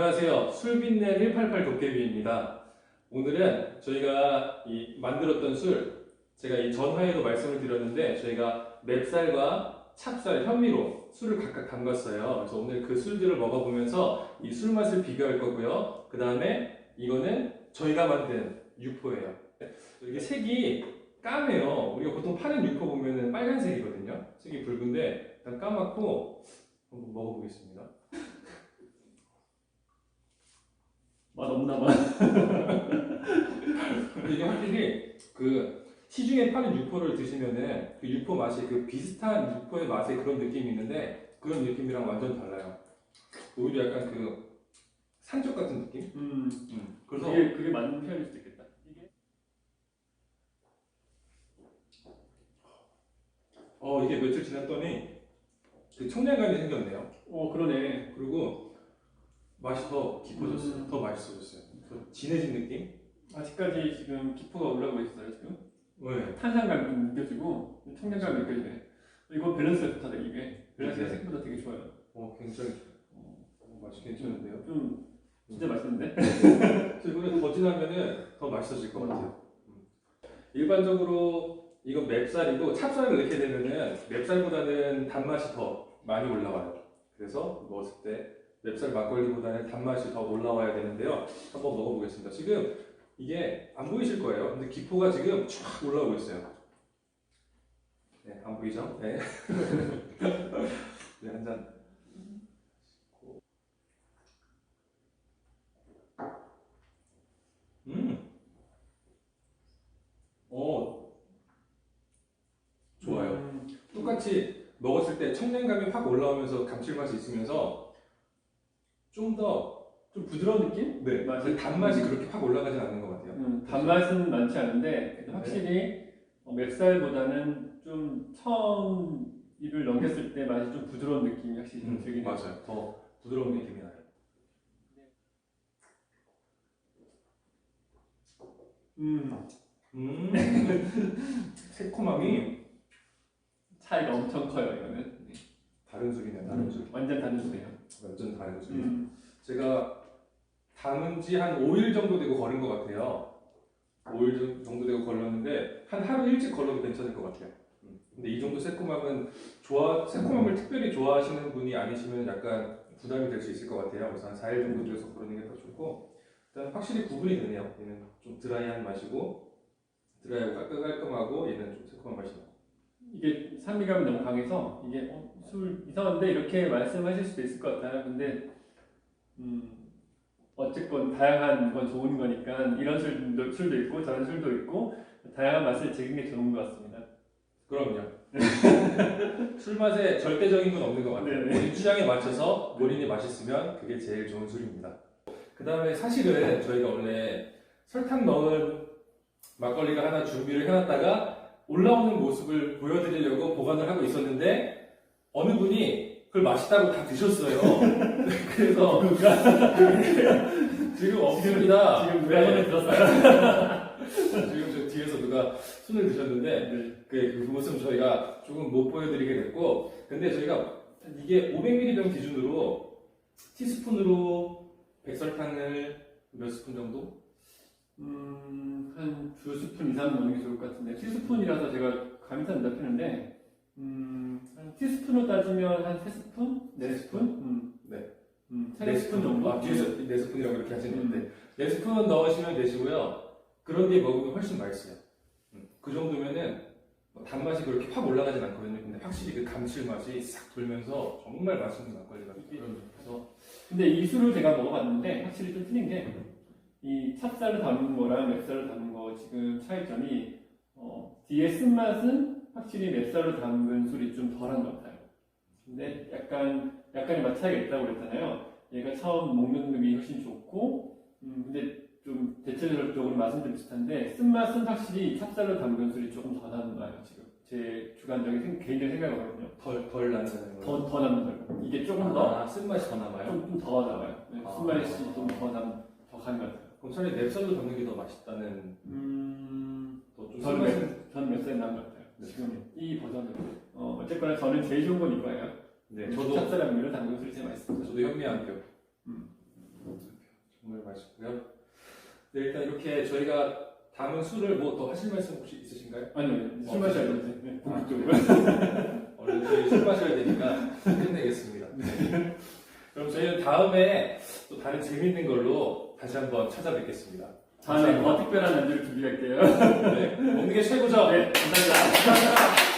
안녕하세요. 술빛낸 188 도깨비입니다. 오늘은 저희가 이 만들었던 술, 제가 이 전화에도 말씀을 드렸는데 저희가 맵쌀과 찹쌀, 현미로 술을 각각 담갔어요. 그래서 오늘 그 술들을 먹어보면서 이 술 맛을 비교할 거고요. 그 다음에 이거는 저희가 만든 유포예요. 이게 색이 까매요. 우리가 보통 파는 유포 보면은 빨간색이거든요. 색이 붉은데 일단 까맣고 한번 먹어보겠습니다. 맛 없나 봐. 근데 이게 확실히 그 시중에 파는 육포를 드시면은 그 육포 맛이 그 비슷한 육포의 맛의 그런 느낌이 있는데 그런 느낌이랑 완전 달라요. 오히려 약간 그 산적 같은 느낌? 음, 음. 그래서 그게 그게 맞는 표현일 수도 있겠다. 이게 어 이게 며칠 지났더니 그 청량감이 생겼네요. 어 그러네. 그리고 맛이 더 깊어졌어요. 음. 더 맛있어졌어요. 더 진해진 느낌? 아직까지 지금 기포가 올라오고 있어요 지금. 네. 탄산감이 좀 느껴지고 청량감이 느껴지네. 이거 밸런스가 좋다 이게. 밸런스가 네. 생각보다 되게 좋아요. 어 굉장히 어, 맛이 괜찮은데요. 좀 진짜 맛있는데. 그래서 이거는 더 진하면은 더 맛있어질 것 같아요. 음. 일반적으로 이건 맵쌀이고 찹쌀을 넣게 되면은 맵쌀보다는 단맛이 더 많이 올라와요. 그래서 먹었을 때 맵쌀 막걸리보다는 단맛이 더 올라와야 되는데요. 한번 먹어보겠습니다. 지금 이게 안 보이실 거예요. 근데 기포가 지금 쫙 올라오고 있어요. 네, 안 보이죠? 네. 네, 한 잔. 음. 어. 좋아요. 음, 똑같이 먹었을 때 청량감이 확 올라오면서 감칠맛이 있으면서 좀 더 좀 부드러운 느낌? 네, 맞아요. 단맛이 그렇게 확 올라가진 않는 것 같아요. 음, 단맛은 많지 않은데 그래도 확실히 어, 맵쌀보다는 좀 처음 입을 넘겼을 때 맛이 좀 부드러운 느낌이 확실히 좀 들긴 해요. 음, 맞아요. 더 부드러운 느낌이 나요. 음, 음. 새콤함이 차이가 엄청 커요 이거는. 다른 술이네요. 다른 술. 완전 다른 소리예요. 완전 다른 술. 음. 제가 담은 지 한 5일 정도 되고 걸은 것 같아요. 5일 정도 되고 걸렸는데 한 하루 일찍 걸러도 괜찮을 것 같아요. 음. 근데 이 정도 새콤함은 좋아 새콤함을 특별히 좋아하시는 분이 아니시면 약간 부담이 될 수 있을 것 같아요. 그래서 한 4일 정도 들여서 걸르는 게 더 좋고 일단 확실히 구분이 되네요. 얘는 좀 드라이한 맛이고 드라이하고 깔끔- 깔끔하고 얘는 좀 새콤한 맛이 나고. 이게 산미감이 너무 강해서 이게 어, 술 이상한데 이렇게 말씀하실 수도 있을 것 같아요. 근데 음, 어쨌건 다양한 건 좋은 거니까 이런 술도, 술도 있고 저런 술도 있고 다양한 맛을 즐기는 게 좋은 것 같습니다. 그럼요. 술 맛에 절대적인 건 없는 것 같아요. 네네. 본인 취향에 맞춰서 본인이 맛있으면 그게 제일 좋은 술입니다. 그 다음에 사실은 저희가 원래 설탕 넣은 막걸리가 하나 준비를 해놨다가 올라오는 모습을 보여드리려고 보관을 하고 있었는데 어느 분이 그걸 맛있다고 다 드셨어요. 그래서 지금 없습니다. 지금 누가 네. 들었어요? 지금 저 뒤에서 누가 손을 드셨는데 네. 그, 그 모습 저희가 조금 못 보여드리게 됐고 근데 저희가 이게 500ml 기준으로 티스푼으로 백설탕을 몇 스푼 정도? 음, 한 두 스푼 이상 넣는 게 좋을 것 같은데 티스푼이라서 제가 감이 잘 안 잡히는데 음, 한 티스푼으로 따지면 한세 스푼? 네 스푼? 음. 네. 음, 세 스푼 정도? 아, 뒤에서 네 스푼이라고 이렇게 하시는데 음. 네 스푼 넣으시면 되시고요 그런 뒤에 먹으면 훨씬 맛있어요 음, 그 정도면은 뭐 단맛이 그렇게 확 올라가진 않거든요 근데 확실히 그 감칠맛이 싹 돌면서 정말 맛있는 막걸리가 그래서 근데 이 술을 제가 먹어봤는데 확실히 좀 틀린 게이 찹쌀을 담은 거랑 맵쌀을 담은 거 지금 차이점이 어, 뒤에 쓴맛은 확실히 맵쌀로 담근 술이 좀 덜한 것 같아요. 근데 약간 약간의 맛 차이가 있다고 그랬잖아요. 얘가 처음 먹는 놈이 훨씬 좋고 음, 근데 좀 대체적으로 맛은 좀 비슷한데 쓴맛은 확실히 찹쌀로 담근 술이 조금 더 나는 거예요 지금 제 주관적인 생- 개인적인 생각이거든요. 덜, 덜 난다는 거예요 더더 남는 거예요. 이게 조금 더 아, 쓴맛이 더 남아요? 좀더 나와요. 네, 아. 순맛이 좀더 남, 더간것 같아요. 그럼 차라리 맵쌀로 담는 게 더 맛있다는 음, 더좀 쓴맛이 몇, 저는 몇 살이 나은 것 같아요. 네. 지금 이 버전으로. 어, 어쨌거나 저는 제일 좋은 건 이거예요. 네, 저도 찹쌀이랑 밀로 담근 술이 제일 맛있습니다. 저도 현미한표. 음. 맛있고요. 네, 일단 이렇게 저희가 담은 술을 뭐 더 하실 말씀 혹시 있으신가요? 아니요, 술 마셔야 되지. 네, 본격적으로. 얼른 저희 술 마셔야 되니까 끝내겠습니다. 그럼 저희는 다음에 또 다른 재밌는 걸로 다시 한번 찾아뵙겠습니다. 다음에 더 특별한 안주를 준비할게요. 네, 먹는 게 최고죠? 네, 감사합니다.